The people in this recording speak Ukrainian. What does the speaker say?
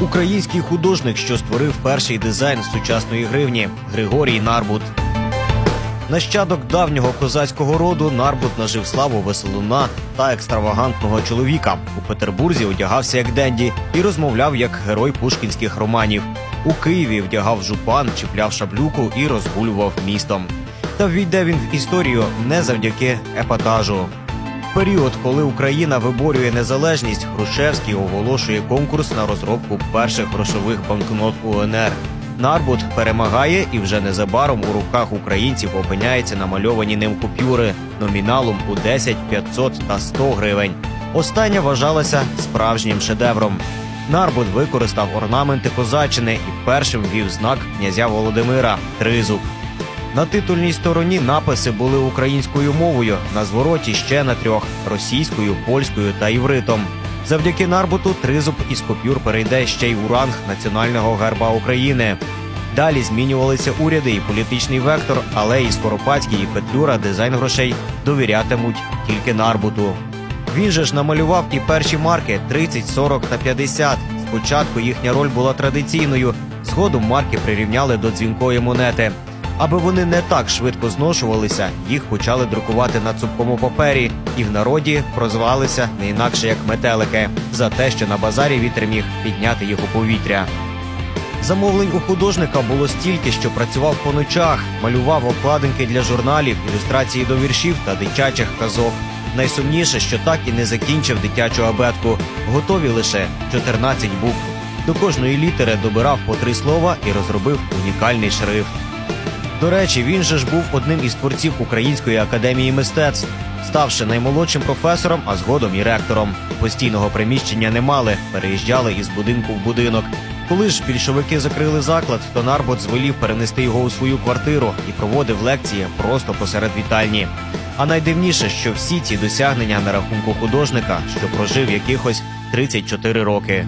Український художник, що створив перший дизайн сучасної гривні Григорій Нарбут. Нащадок давнього козацького роду Нарбут нажив славу веселуна та екстравагантного чоловіка. У Петербурзі одягався як денді і розмовляв як герой пушкінських романів. У Києві вдягав жупан, чіпляв шаблюку і розгулював містом. Та війде він в історію не завдяки епатажу. Період, коли Україна виборює незалежність, Грушевський оголошує конкурс на розробку перших грошових банкнот УНР. Нарбут перемагає і вже незабаром у руках українців опиняється намальовані ним купюри номіналом у 10, 500 та 100 гривень. Остання вважалася справжнім шедевром. Нарбут використав орнаменти козаччини і першим ввів знак князя Володимира тризуб. На титульній стороні написи були українською мовою, на звороті ще на трьох російською, польською та івритом. Завдяки Нарбуту тризуб із купюр перейде ще й у ранг національного герба України. Далі змінювалися уряди і політичний вектор, але і Скоропадський і Петлюра дизайн грошей довірятимуть тільки Нарбуту. Він же ж намалював і перші марки 30, 40 та 50. Спочатку їхня роль була традиційною, згодом марки прирівняли до дзвінкої монети. Аби вони не так швидко зношувалися, їх почали друкувати на цупкому папері, і в народі прозвалися не інакше як метелики за те, що на базарі вітер міг підняти їх у повітря. Замовлень у художника було стільки, що працював по ночах, малював обкладинки для журналів, ілюстрації до віршів та дитячих казок. Найсумніше, що так і не закінчив дитячу абетку. Готові лише 14 букв. До кожної літери добирав по три слова і розробив унікальний шрифт. До речі, він же ж був одним із творців Української академії мистецтв, ставши наймолодшим професором, а згодом і ректором. Постійного приміщення не мали, переїжджали із будинку в будинок. Коли ж більшовики закрили заклад, то Нарбот звелів перенести його у свою квартиру і проводив лекції просто посеред вітальні. А найдивніше, що всі ці досягнення на рахунку художника, що прожив якихось 34 роки.